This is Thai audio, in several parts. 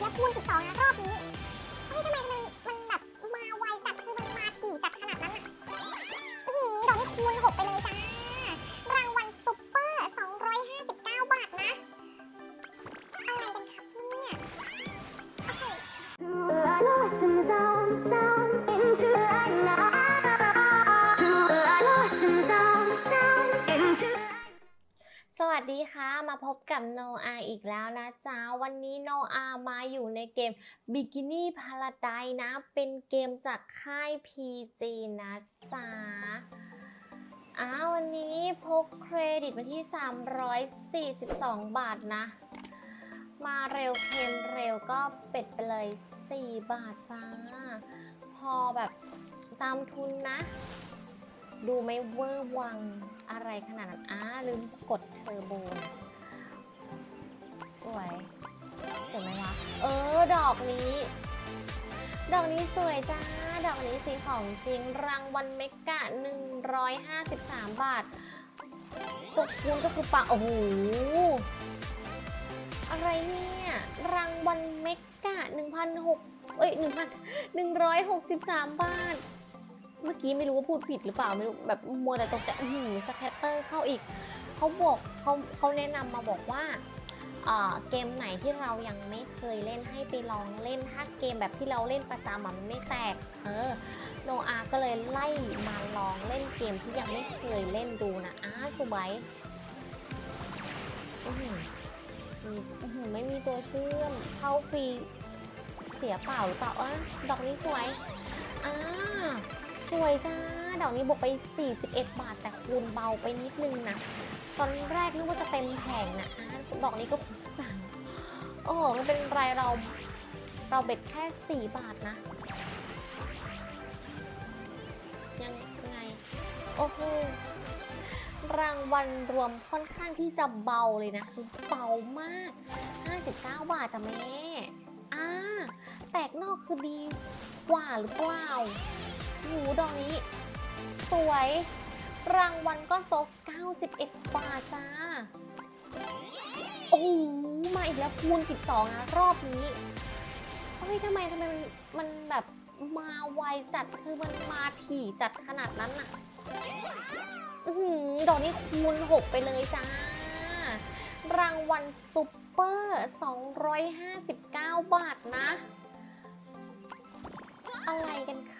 แล้วคูณ12นะรอบนี้เฮ้ยทำไมมันมันแบบมาไวจัดคือมันมาถี่จัดขนาดนั้นอะอื้อหือดอกนี้คูณ6ไปเลยจ้า ดีค่ะมาพบกับโนอาอีกแล้วนะจ๊ะ วันนี้โนอามาอยู่ในเกม Bikini Paradise นะ เป็นเกมจากค่าย PG นะจ๊ะอ้าววันนี้พกเครดิตมาที่ 342 บาทนะ มาเร็วเค็มเร็วก็เป็ดไปเลย 4 บาทจ้า พอแบบตามทุนนะ ดูไม่เวอร์วังอะไรขนาดนั้นอ้าลืมกดเทอร์โบสวยเห็นไหมวะเออ ดอกนี้ ดอกนี้สวยจ้า ดอกนี้สีของจริงรางวัลเมกะ 153 บาทตกคูณก็คือปังโอ้โหอะไรเนี่ย รางวัลเมกะ1,600เอ้ย1,000 163 บาทเมื่อ กี้ไม่รู้ว่าพูดผิดหรือเปล่าไม่รู้แบบมัวแต่ตกใจอื้อสแคตเตอร์เข้าอีกเขาบอกเขาเขาแนะนำมาบอกว่าเกมไหนที่เรายังไม่เคยเล่นให้ไปลองเล่นถ้าเกมแบบที่เราเล่นประจำมันไม่แตก เออโนอาก็เลยไล่มาลองเล่นเกมที่ยังไม่เคยเล่นดูนะอ้าสวยอื้มีอื้อหือไม่มีตัวเชื่อมเข้าฟรีเสียเปล่าหรือเปล่าเออดอกนี้สวยอ่า สวยจ้า ดอกนี้บวกไป 41 บาท แต่คูณเบาไปนิดนึงนะ ตอนแรกนึกว่าจะเต็มแผงนะดอกนี้ก็สั่งโอ้โหไม่เป็นไรเรา เราเบ็ดแค่ 4 บาทนะ ยังไง โอ้โหรางวัลรวมค่อนข้างที่จะเบาเลยนะคือเบามาก 59 บาทจ้ะแม่อ่าแตกนอกคือดีกว่าหรือเปล่า หูดอกนี้ สวย รางวัลก้อนโต91 บาทจ้า โอ้โหมาอีกแล้วคูณ 12นะรอบนี้เฮ้ยทำไมทำไมมันมันแบบมาไวจัดคือมันมาถี่จัดขนาดนั้นน่ะอือหือดอกนี้คูณ 6 ไปเลยจ้า รางวัลซุปเปอร์ 259 บาทนะ อะไรกันคะ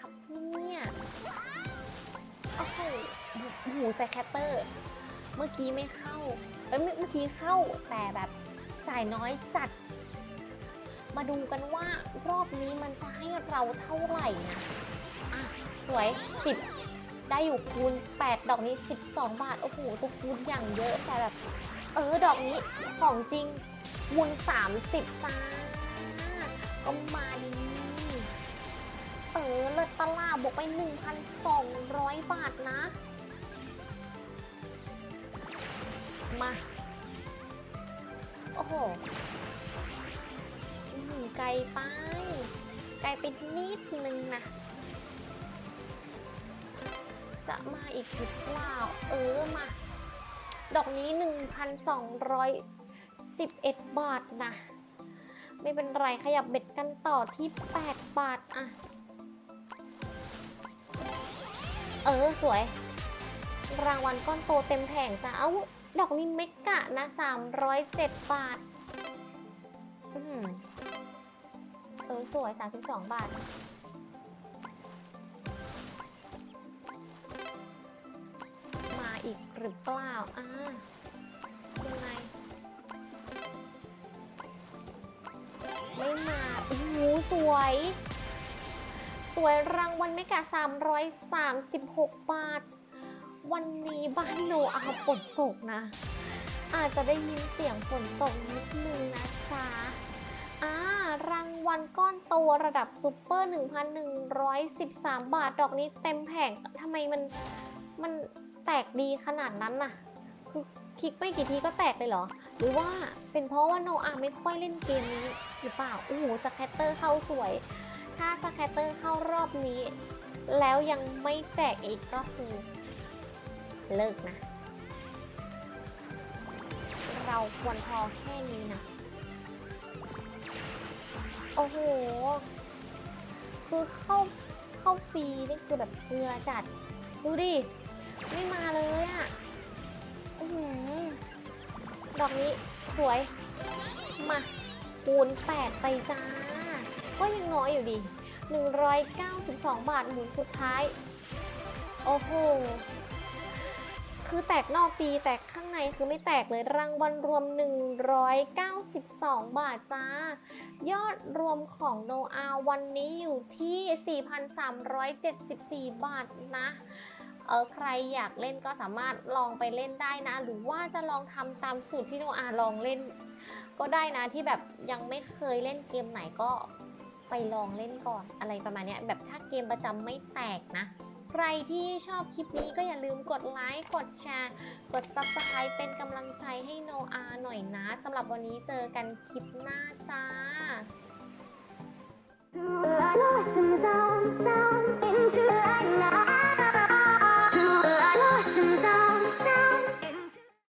เนี่ย โอ้โหหูใส่แคตเตอร์ เมื่อกี้ไม่เข้า เอ้ยเมื่อเมื่อกี้เข้าแต่แบบจ่ายน้อยจัด มาดูกันว่ารอบนี้มันจะให้เราเท่าไหร่นะอะสวย 10 ได้อยู่คูณ 8 ดอกนี้ 12 บาท โอ้โหตัวคูณอย่างเยอะแต่แบบ เออ ดอกนี้ของจริงคูณ30จ้าก็มาดี ตลาบวกไป 1,200 บาทนะ มา โอ้โหไกลไป ไกลไปนิดนึงนะ จะมาอีกหรือเปล่า เออมา ดอกนี้ 1,211 บาทนะไม่เป็นไรขยับเบ็ดกันต่อที่ 8 บาทอะ เออสวย รางวัลก้อนโตเต็มแผงจ้าเอ้าดอกนี้เมกะนะ 307 บาทอืมเออสวย 32 บาท มาอีกหรือเปล่าอ่ายังไง ไม่มาโอ้โหสวย วยรางวัลไม่กะ336 บาท วันนี้บ้านโนอาฝนตกนะ อาจจะได้ยินเสียงฝนตกนิดนึงนะจ๊ะอ่ารางวัลก้อนโตระดับซูเปอร์ 1,113 บาท ดอกนี้เต็มแผงทำไมมันมันแตกดีขนาดนั้นน่ะ คือคลิกไม่กี่ทีก็แตกเลยเหรอ หรือว่าเป็นเพราะว่าโนอาไม่ค่อยเล่นเกมนี้หรือเปล่า โอ้โหสแคตเตอร์เข้าสวย ถ้าสแคตเตอร์เข้ารอบนี้ แล้วยังไม่แจกอีกก็คือ เลิกนะ เราควรพอแค่นี้นะ โอ้โห คือเข้าเข้าฟรีนี่คือแบบเกลือจัด ดูดิ ไม่มาเลยอะ่ะอือหือดอกนี้สวย มาคูณ8ไปจ้า ก็ยังน้อยอยู่ดิ192 บาทหมุนสุดท้าย โอ้โห คือแตกนอกปีแตกข้างในคือไม่แตกเลยรางวัลรวม 192 บาทจ้า ยอดรวมของโนอาวันนี้อยู่ที่ 4,374 บาทนะเออใครอยากเล่นก็สามารถลองไปเล่นได้นะ หรือว่าจะลองทำตามสูตรที่โนอาลองเล่น ก็ได้นะที่แบบยังไม่เคยเล่นเกมไหนก็ ไปลองเล่นก่อนอะไรประมาณนี้แบบถ้าเกมประจำไม่แตกนะ ใครที่ชอบคลิปนี้ก็อย่าลืมกดไลค์กดแชร์กด Subscribe เป็นกำลังใจให้โนอาหน่อยนะสำหรับวันนี้เจอกันคลิปหน้าจ้า